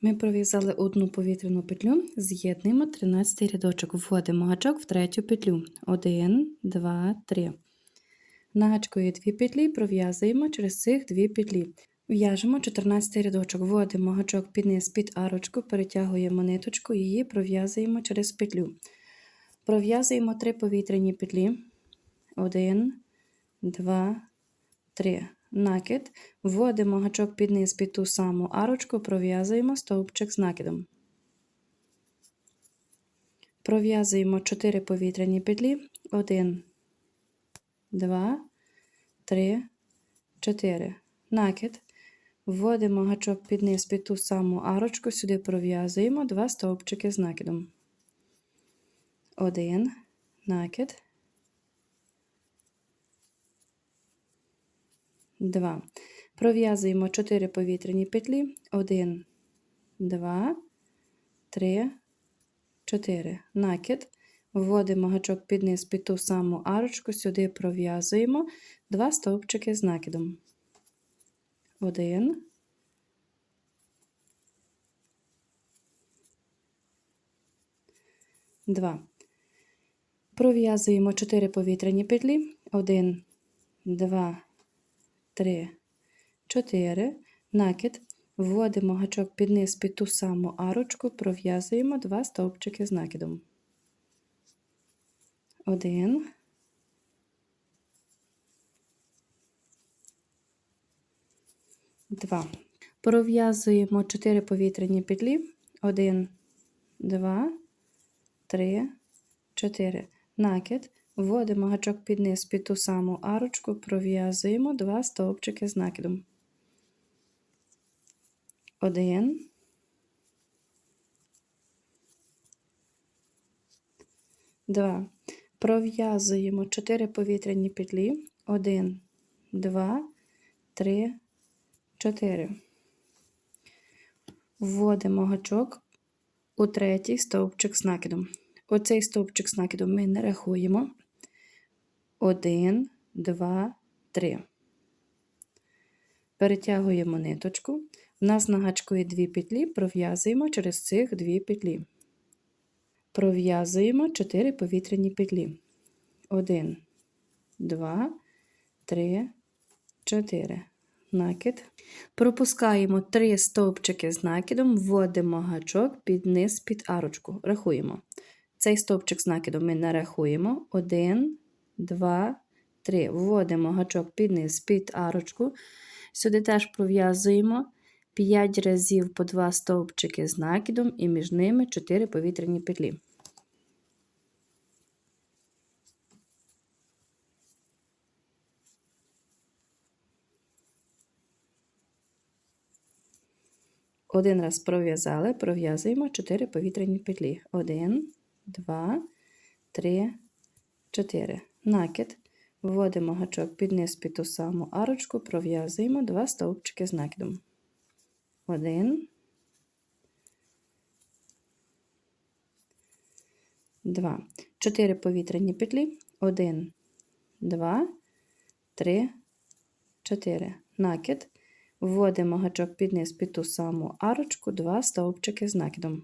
Ми пров'язали одну повітряну петлю, з'єднуємо 13 рядочок, вводимо гачок в третю петлю. 1, 2, 3. На гачку є дві петлі, пров'язуємо через цих дві петлі. В'яжемо 14 рядочок, вводимо гачок під низ під арочку, перетягуємо ниточку, її пров'язуємо через петлю. Пров'язуємо 3 повітряні петлі. 1, 2, 3. Накид. Вводимо гачок під низ під ту саму арочку, пров'язуємо стовпчик з накидом. Пров'язуємо 4 повітряні петлі. 1, 2, 3, 4. Накид. Вводимо гачок під низ під ту саму арочку, сюди пров'язуємо 2 стовпчики з накидом. 1, накид. 2. Пров'язуємо 4 повітряні петлі. 1, 2, 3, 4. Накид. Вводимо гачок під низ під ту саму арочку, сюди пров'язуємо 2 стовпчики з накидом. 1, 2. Пров'язуємо 4 повітряні петлі. 1, 2, 3, 4. Накид. Вводимо гачок під низ під ту саму арочку, пров'язуємо 2 стовпчики з накидом. 1, 2. Пров'язуємо 4 повітряні петлі. 1, 2, 3, 4. Накид. Вводимо гачок під низ під ту саму арочку, пров'язуємо 2 стовпчики з накидом. 1, 2. Пров'язуємо 4 повітряні петлі. 1, 2, 3, 4. Вводимо гачок у третій стовпчик з накидом. Оцей стовпчик з накидом ми не рахуємо. 1, 2, 3. Перетягуємо ниточку. У нас на гачку дві петлі, пров'язуємо через цих дві петлі. Пров'язуємо 4 повітряні петлі. 1, 2, 3, 4. Накид. Пропускаємо 3 стовпчики з накидом, вводимо гачок під низ під арочку. Рахуємо. Цей стовпчик з накидом ми не рахуємо. 1, 2, 3. Вводимо гачок під низ під арочку. Сюди теж пров'язуємо 5 разів по 2 стовпчики з накидом і між ними 4 повітряні петлі. Один раз пров'язали, пров'язуємо 4 повітряні петлі. 1, 2, 3, 4. Накид. Вводимо гачок під низ під ту саму арочку, пров'язуємо 2 стовпчики з накидом. 1, 2. 4 повітряні петлі. 1, 2, 3, 4. Накид. Вводимо гачок під низ під ту саму арочку, 2 стовпчики з накидом.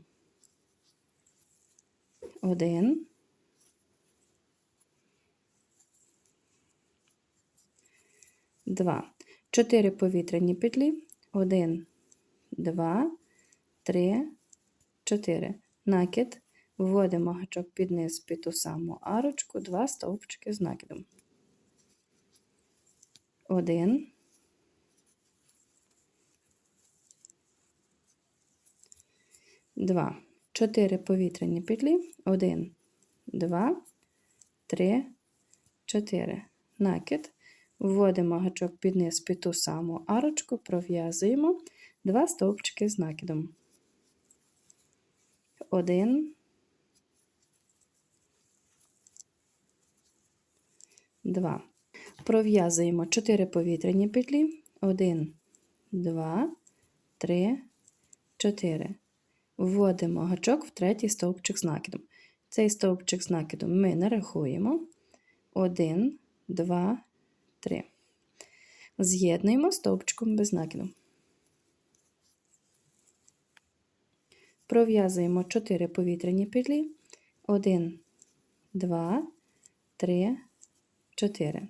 1, 2. 4 повітряні петлі. 1, 2, 3, 4. Накид. Вводимо гачок під низ під ту саму арочку, 2 стовпчики з накидом. 1, 2. 4 повітряні петлі. 1, 2, 3, 4. Накид. Вводимо гачок під низ під ту саму арочку, пров'язуємо 2 стовпчики з накидом. 1, 2. Пров'язуємо 4 повітряні петлі. 1, 2, 3, 4. Вводимо гачок в третій стовпчик з накидом. Цей стовпчик з накидом ми не рахуємо. 1, 2, 3. З'єднуємо стовпчиком без накиду. Пров'язуємо 4 повітряні петлі. 1, 2, 3, 4.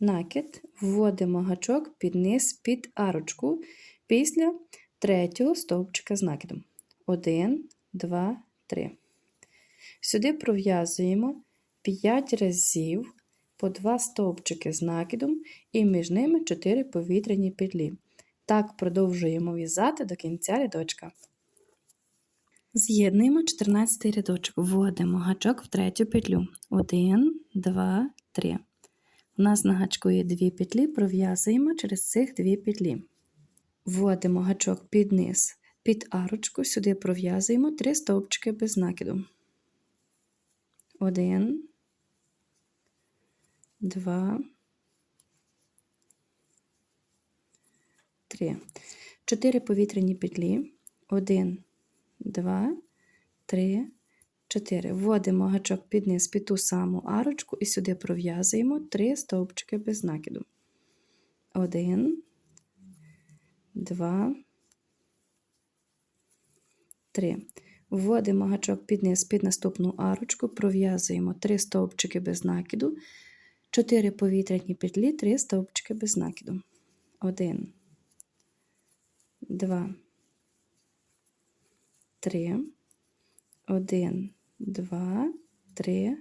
Накид вводимо гачок під низ під арочку після третього стовпчика з накидом. 1, 2, 3. Сюди пров'язуємо 5 разів по 2 стовпчики з накидом і між ними 4 повітряні петлі. Так продовжуємо в'язати до кінця рядочка. З'єднуємо 14 рядочок, вводимо гачок в третю петлю. 1, 2, 3. У нас на гачку є 2 петлі, пров'язуємо через цих 2 петлі. Вводимо гачок під низ, під арочку, сюди пров'язуємо 3 стовпчики без накиду. 1, 2, 3. 4 повітряні петлі. 1, 2, 3, 4. Вводимо гачок під низ під ту саму арочку і сюди пров'язуємо 3 стовпчики без накиду. 1, 2, 3. Вводимо гачок під низ під наступну арочку, пров'язуємо 3 стовпчики без накиду, 4 повітряні петлі, 3 стовпчики без накиду. 1, 2, 3, 1, 2, 3,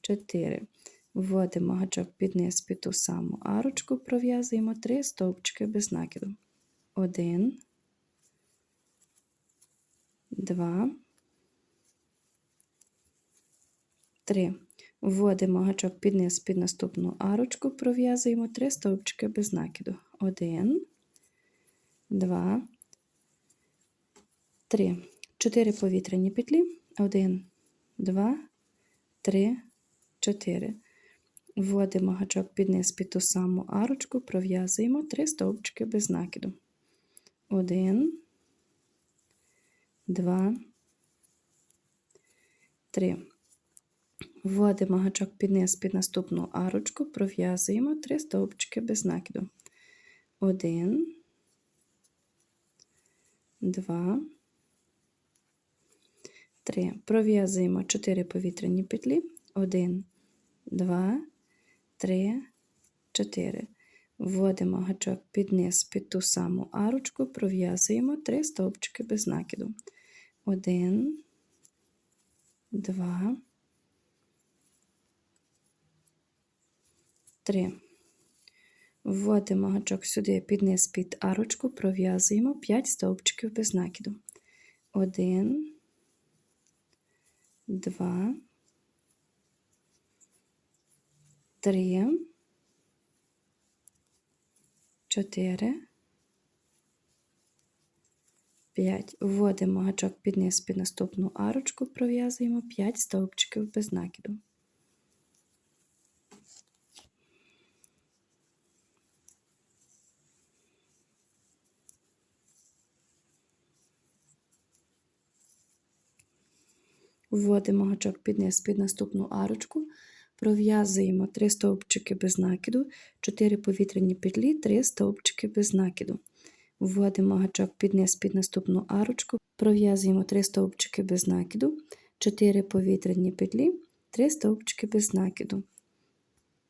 4. Вводимо гачок під низ під ту саму арочку, пров'язуємо 3 стовпчики без накиду. 1, 2, 3. Вводимо гачок під низ під наступну арочку, пров'язуємо 3 стовпчики без накиду. 1, 2, 3. 4 повітряні петлі. 1, 2, 3, 4. Вводимо гачок під низ під ту саму арочку, пров'язуємо 3 стовпчики без накиду. 1, 2, 3. Вводимо гачок під низ під наступну арочку, пров'язуємо 3 стовпчики без накиду. 1, 2, 3. Пров'язуємо 4 повітряні петлі. 1, 2, 3, 4. Вводимо гачок під низ під ту саму арочку, пров'язуємо 3 стовпчики без накиду. 1, 2, 3. Вводимо гачок сюди під низ під арочку, пров'язуємо 5 стовпчиків без накиду. 1, 2, 3, 4, 5. Вводимо гачок під низ під наступну арочку, пров'язуємо 5 стовпчиків без накиду. Вводимо гачок під низ під наступну арочку, пров'язуємо 3 стовпчики без накиду, 4 повітряні петлі, 3 стовпчики без накиду. Вводимо гачок під низ під наступну арочку, пров'язуємо 3 стовпчики без накиду, 4 повітряні петлі, 3 стовпчики без накиду.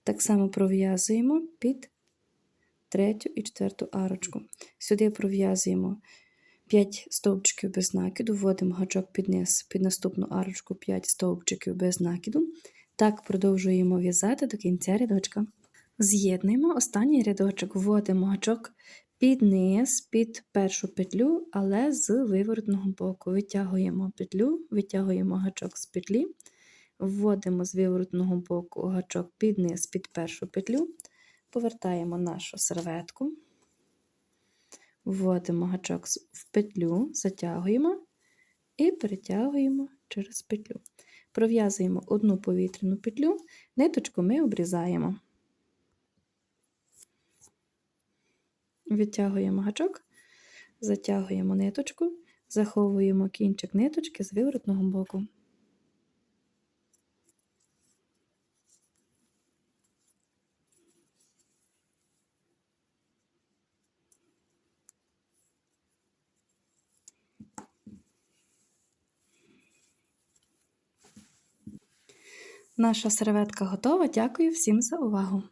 Так само пров'язуємо під третю і четверту арочку. Сюди пров'язуємо 5 стовпчиків без накиду, вводимо гачок під низ, під наступну арочку 5 стовпчиків без накиду. Так продовжуємо в'язати до кінця рядочка. З'єднуємо останній рядочок, вводимо гачок під низ, під першу петлю, але з виворотного боку. Витягуємо петлю, витягуємо гачок з петлі, вводимо з виворотного боку гачок під низ, під першу петлю, повертаємо нашу серветку. Вводимо гачок в петлю, затягуємо і перетягуємо через петлю. Пров'язуємо одну повітряну петлю, ниточку ми обрізаємо. Відтягуємо гачок, затягуємо ниточку, заховуємо кінчик ниточки з виворотного боку. Наша серветка готова. Дякую всім за увагу!